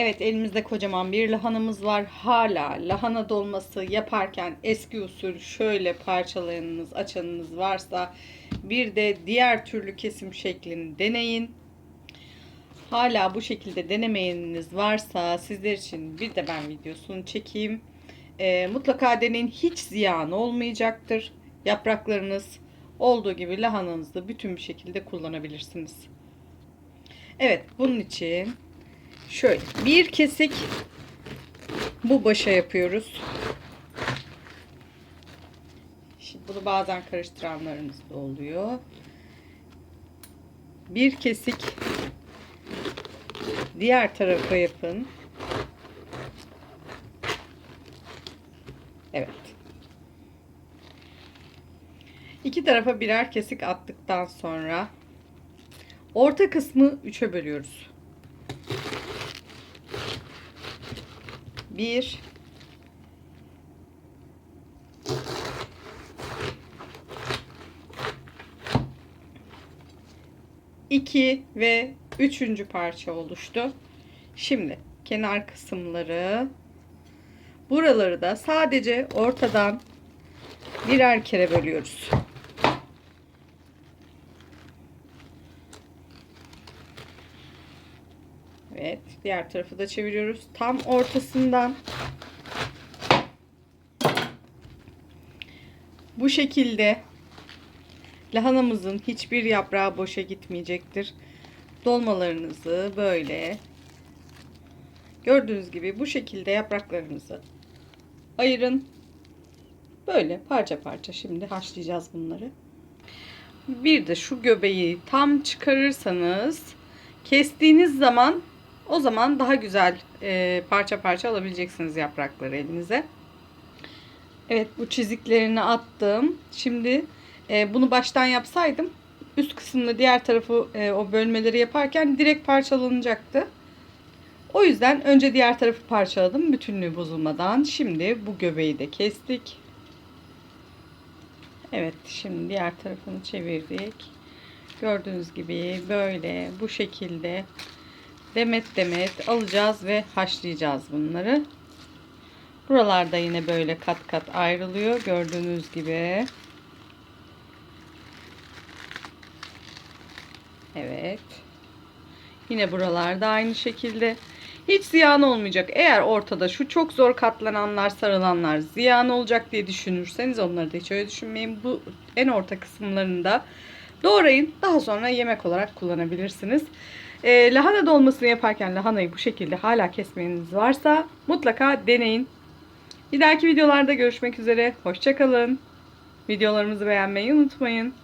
Evet elimizde kocaman bir lahanamız var. Hala lahana dolması yaparken eski usul şöyle parçalayanınız, açanınız varsa bir de diğer türlü kesim şeklini deneyin. Hala bu şekilde denemeyeniniz varsa sizler için bir de ben videosunu çekeyim. Ee, mutlaka deneyin. Hiç ziyan olmayacaktır. Yapraklarınız olduğu gibi lahananızı bütün bir şekilde kullanabilirsiniz. Evet bunun için şöyle bir kesik bu başa yapıyoruz. Şimdi bunu bazen karıştıranlarımız da oluyor. Bir kesik diğer tarafa yapın. Evet. İki tarafa birer kesik attıktan sonra orta kısmı üçe bölüyoruz. Bir iki ve üçüncü parça oluştu. Şimdi kenar kısımları buraları da sadece ortadan birer kere bölüyoruz. Evet, diğer tarafı da çeviriyoruz. Tam ortasından bu şekilde lahanamızın hiçbir yaprağı boşa gitmeyecektir. Dolmalarınızı böyle gördüğünüz gibi bu şekilde yapraklarınızı ayırın. Böyle parça parça şimdi haşlayacağız bunları. Bir de şu göbeği tam çıkarırsanız kestiğiniz zaman o zaman daha güzel e, parça parça alabileceksiniz yaprakları elinize. Evet bu çiziklerini attım. Şimdi e, bunu baştan yapsaydım üst kısmını diğer tarafı e, o bölmeleri yaparken direkt parçalanacaktı. O yüzden önce diğer tarafı parçaladım bütünlüğü bozulmadan. Şimdi bu göbeği de kestik. Evet şimdi diğer tarafını çevirdik. Gördüğünüz gibi böyle bu şekilde demet demet alacağız ve haşlayacağız bunları. Buralarda yine böyle kat kat ayrılıyor gördüğünüz gibi. Evet. Yine buralarda aynı şekilde. Hiç ziyan olmayacak. Eğer ortada şu çok zor katlananlar, sarılanlar ziyan olacak diye düşünürseniz onları da hiç öyle düşünmeyin. Bu en orta kısımlarında doğrayın. Daha sonra yemek olarak kullanabilirsiniz. Ee, lahana dolmasını yaparken lahanayı bu şekilde hala kesmeniz varsa mutlaka deneyin. Bir dahaki videolarda görüşmek üzere. Hoşçakalın. Videolarımızı beğenmeyi unutmayın.